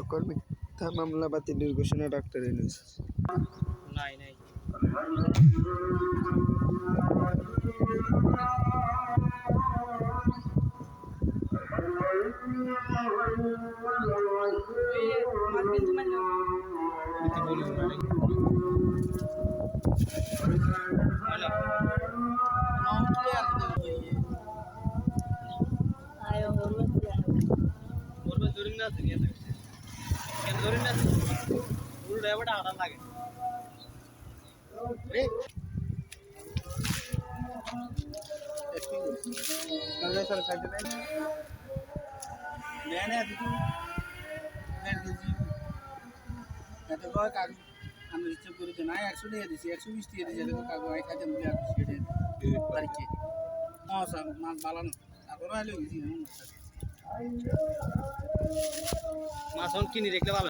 সকল মিথ্যা মামলা বাতিলের ঘোষণা ডাক্তার ইউনুস নাই নাই। বলবে ধরে না কেন ধরে না? ফুল ড্রাইভারটা আড়াল লাগে। আমি হিসেব করে দিন আয় একশো দিয়ে দিছি একশো বিশ দিয়ে দিছি। কাকু আয় খাতে মুখে একশো দিয়ে দিই তারিখে হ্যাঁ স্যার মাছ বালানো। তারপরে আইলে গেছি। মাছ কিনি দেখতে পাবে